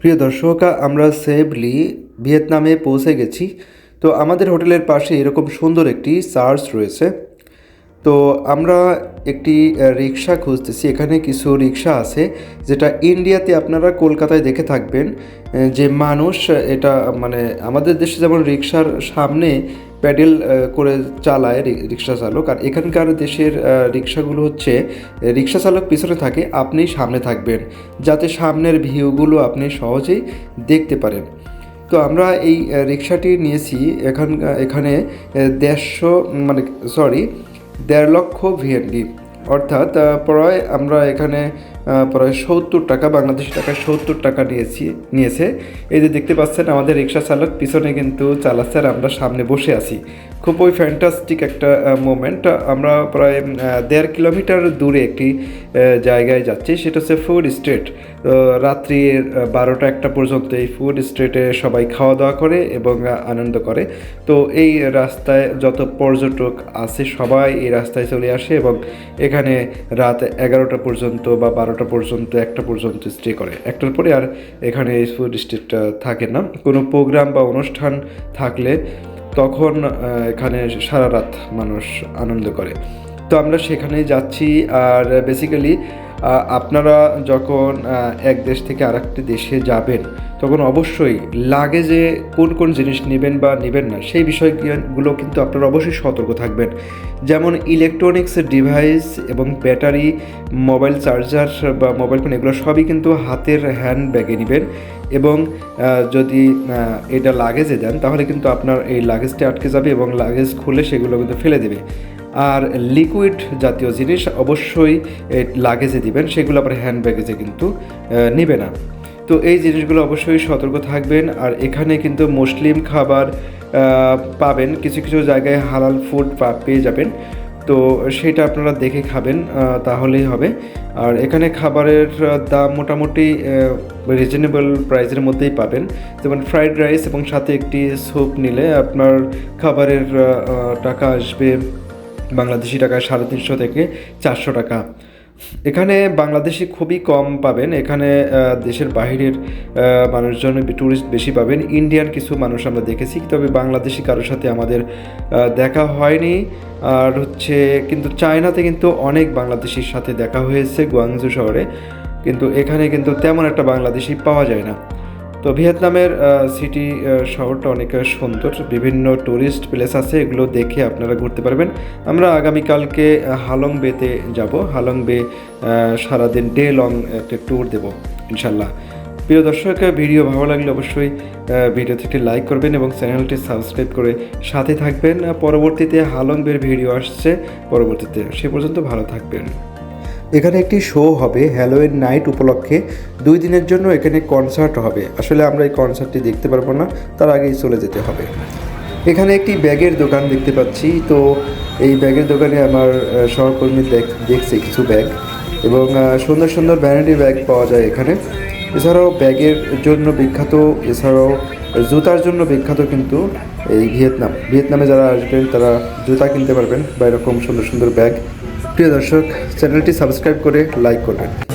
প্রিয় দর্শক, আমরা সেভলি ভিয়েতনামে পৌঁছে গেছি। তো আমাদের হোটেলের পাশে এরকম সুন্দর একটি চার্চ রয়েছে। তো আমরা একটি রিক্সা খুঁজতেছি। এখানে কিছু রিক্সা আছে, যেটা ইন্ডিয়াতে আপনারা কলকাতায় দেখে থাকবেন যে মানুষ এটা মানে আমাদের দেশে যেমন রিক্সার সামনে প্যাডেল করে চালায় রিক্সা চালক। আর এখানকার দেশের রিক্সাগুলো হচ্ছে রিক্সা চালক পিছনে থাকে, আপনি সামনে থাকবেন, যাতে সামনের ভিউগুলো আপনি সহজেই দেখতে পারেন। তো আমরা এই রিক্সাটি নিয়েছি, এখান এখানে দেড়শো মানে সরি দেড় লক্ষ ভিএনডি অর্থাৎ প্রায় আমরা এখানে প্রায় সত্তর টাকা, বাংলাদেশি টাকায় সত্তর টাকা নিয়েছি, নিয়েছে। এই যে দেখতে পাচ্ছেন, আমাদের রিক্সা চালক পিছনে কিন্তু চালাচ্ছে আর আমরা সামনে বসে আছি। খুব ওই ফ্যান্টাস্টিক একটা মোমেন্ট আমরা প্রায় দেড় কিলোমিটার দূরে একটি জায়গায় যাচ্ছি, সেটা হচ্ছে ফুড স্ট্রিট রাত্রি বারোটা একটা পর্যন্ত এই ফুড স্ট্রিটে সবাই খাওয়া দাওয়া করে এবং আনন্দ করে। তো এই রাস্তায় যত পর্যটক আছে, সবাই এই রাস্তায় চলে আসে এবং এখানে রাত এগারোটা পর্যন্ত বা বারোটা পর্যন্ত, একটা পর্যন্ত স্টে করে। একটার পরে আর এখানে এই ফুড স্ট্রিটটা থাকে না। কোনো প্রোগ্রাম বা অনুষ্ঠান থাকলে তখন এখানে সারা রাত মানুষ আনন্দ করে। তো আমরা সেখানেই যাচ্ছি আর বেসিক্যালি আপনারা যখন এক দেশ থেকে আরেকটি দেশে যাবেন, তখন অবশ্যই লাগেজে কোন কোন জিনিস নেবেন বা নেবেন না, সেই বিষয়গুলো কিন্তু আপনারা অবশ্যই সতর্ক থাকবেন। যেমন ইলেকট্রনিক্স ডিভাইস এবং ব্যাটারি মোবাইল চার্জার বা মোবাইল ফোন এগুলো সবই কিন্তু হাতের হ্যান্ড ব্যাগে নেবেন এবং যদি এটা লাগেজে দেন, তাহলে কিন্তু আপনার এই লাগেজটা আটকে যাবে এবং লাগেজ খুলে সেগুলো কিন্তু ফেলে দেবে। আর লিকুইড জাতীয় জিনিস অবশ্যই লাগেজে দিবেন, সেগুলো আবার হ্যান্ড ব্যাগেজে কিন্তু নেবে না। তো এই জিনিসগুলো অবশ্যই সতর্ক থাকবেন, আর এখানে কিন্তু মুসলিম খাবার পাবেন, কিছু কিছু জায়গায় হালাল ফুড পেয়ে যাবেন। তো সেটা আপনারা দেখে খাবেন তাহলেই হবে। আর এখানে খাবারের দাম মোটামুটি রিজনেবল প্রাইসের মধ্যেই পাবেন। যেমন ফ্রাইড রাইস এবং সাথে একটি স্যুপ নিলে আপনার খাবারের টাকা আসবে। বাংলাদেশি টাকায় সাড়ে তিনশো থেকে চারশো টাকা। এখানে বাংলাদেশি খুবই কম পাবেন। এখানে দেশের বাহিরের মানুষজন ট্যুরিস্ট বেশি পাবেন। ইন্ডিয়ান কিছু মানুষ আমরা দেখেছি, তবে বাংলাদেশি কারোর সাথে আমাদের দেখা হয়নি। আর হচ্ছে, কিন্তু চায়নাতে কিন্তু অনেক বাংলাদেশির সাথে দেখা হয়েছে গুয়াংজু শহরে। কিন্তু এখানে কিন্তু তেমন একটা বাংলাদেশি পাওয়া যায় না। তো ভিয়েতনামের সিটি শহরটা অনেক সুন্দর। বিভিন্ন টুরিস্ট প্লেস আছে, এগুলো দেখে আপনারা ঘুরতে পারবেন। আমরা আগামীকালকে হালং বেতে যাব। হালং বে সারাদিন ডে লং একটা ট্যুর দেব ইনশাল্লাহ প্রিয় দর্শক ভিডিও ভালো লাগলে অবশ্যই ভিডিওতে একটি লাইক করবেন এবং চ্যানেলটি সাবস্ক্রাইব করে সাথে থাকবেন। পরবর্তীতে হালং বের ভিডিও আসছে। পরবর্তীতে সে পর্যন্ত ভালো থাকবেন। এখানে একটি শো হবে হ্যালোয়েন নাইট উপলক্ষে। দুই দিনের জন্য এখানে কনসার্ট হবে। আসলে আমরা এই কনসার্টটি দেখতে পারব না, তার আগেই চলে যেতে হবে। এখানে একটি ব্যাগের দোকান দেখতে পাচ্ছি। তো এই ব্যাগের দোকানে আমার সহকর্মী দেখ- দেখছে কিছু ব্যাগ এবং সুন্দর সুন্দর ভ্যানিটি ব্যাগ পাওয়া যায় এখানে। এছাড়াও ব্যাগের জন্য বিখ্যাত, এছাড়াও জুতার জন্য বিখ্যাত কিন্তু এই ভিয়েতনাম। ভিয়েতনামে যারা আসবেন তারা জুতা কিনতে পারবেন বা এরকম সুন্দর সুন্দর ব্যাগ। প্রিয় দর্শক চ্যানেলটি সাবস্ক্রাইব করে লাইক করবেন।